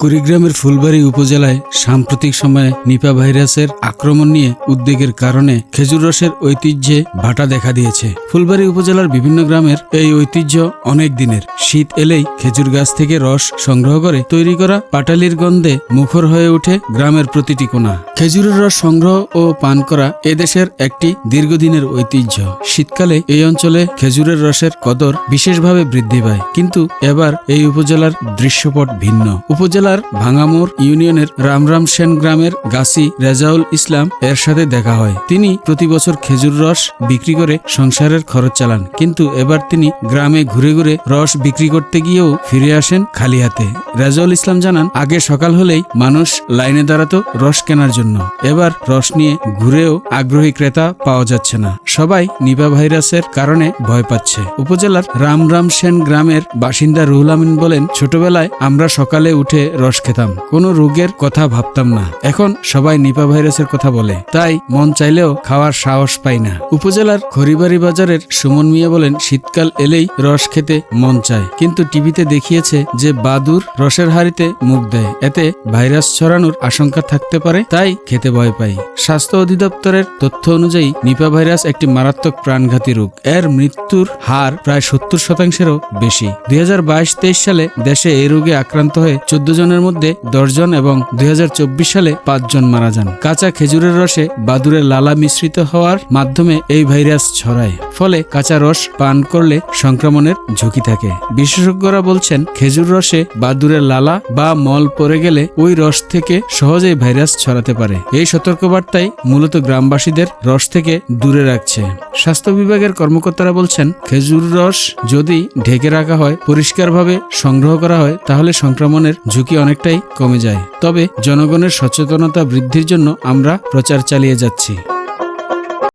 কুড়িগ্রামের ফুলবাড়ী উপজেলায় সাম্প্রতিক সময়ে নিপা ভাইরাসের আক্রমণ নিয়ে উদ্বেগের কারণে খেজুর রসের ঐতিহ্যে ভাটা দেখা দিয়েছে। ফুলবাড়ী উপজেলার বিভিন্ন গ্রামের এই ঐতিহ্য অনেক দিনের। শীত এলেই খেজুর গাছ থেকে রস সংগ্রহ করে তৈরি করা পাটালির গন্ধে মুখর হয়ে ওঠে গ্রামের প্রতিটি কোণা। খেজুরের রস সংগ্রহ ও পান করা এদেশের একটি দীর্ঘদিনের ঐতিহ্য। শীতকালে এই অঞ্চলে খেজুরের রসের কদর বিশেষভাবে বৃদ্ধি পায়। কিন্তু এবার এই উপজেলার দৃশ্যপট ভিন্ন। উপজেলার ভাঙামোড় ইউনিয়নের রামরাম সেন গ্রামের গাছি রেজাউল ইসলাম এর সাথে দেখা হয়। তিনি প্রতি বছর খেজুর রস বিক্রি করে সংসারের খরচ চালান। কিন্তু এবার তিনি গ্রামে ঘুরে ঘুরে রস বিক্রি করতে গিয়েও ফিরে আসেন খালি হাতে রেজাউল ইসলাম জানান, আগে সকাল হলেই মানুষ লাইনে দাঁড়াতো রস কেনার জন্য। এবার রস নিয়ে ঘুরেও আগ্রহী ক্রেতা পাওয়া যাচ্ছে না। সবাই নিপা ভাইরাসের কারণে ভয় পাচ্ছে। উপজেলার রামরাম সেন গ্রামের বাসিন্দা রুহুল আমিন বলেন, ছোটবেলায় আমরা সকালে উঠে রস খেতাম। কোনো রোগের কথা ভাবতাম না। এখন সবাই নিপা ভাইরাসের কথা বলে। তাই মন চাইলেও খাওয়ার সাহস পাই না। উপজেলার খড়িবাড়ি বাজারের সুমন মিয়া বলেন, শীতকাল এলেই রস খেতে মন চায়। কিন্তু টিভিতে দেখিয়েছে যে বাদুর রসের হাড়িতে মুখ দেয়। এতে ভাইরাস ছড়ানোর আশঙ্কা থাকতে পারে, তাই খেতে ভয় পাই। স্বাস্থ্য অধিদপ্তরের তথ্য অনুযায়ী নিপা ভাইরাস একটি মারাত্মক প্রাণঘাতী রোগ। এর মৃত্যুর হার প্রায় সত্তর শতাংশেরও বেশি। দুই হাজার সালে দেশে এই রোগে আক্রান্ত হয়ে চোদ্দ জনের মধ্যে দশজন এবং দুই হাজার চব্বিশ সালে পাঁচজন মারা যান। কাঁচা খেজুরের রসে বাদুরের লালা মিশ্রিত হওয়ার মাধ্যমে এই ভাইরাস ছড়ায়। ফলে কাঁচা রস পান করলে সংক্রমণের ঝুঁকি থাকে। বিশেষজ্ঞরা বলছেন, খেজুর রসে বাদুরের লালা বা মল পড়ে গেলে ওই রস থেকে সহজেই ভাইরাস ছড়াতে পারে। এই সতর্কবার্তাই মূলত গ্রামবাসীদের রস থেকে দূরে রাখছে। স্বাস্থ্য বিভাগের কর্মকর্তারা বলছেন, খেজুর রস যদি ঢেকে রাখা হয়, পরিষ্কারভাবে সংগ্রহ করা হয়, তাহলে সংক্রমণের ঝুঁকি অনেকটাই কমে যায়। তবে জনগণের সচেতনতা বৃদ্ধির জন্য আমরা প্রচার চালিয়ে যাচ্ছি।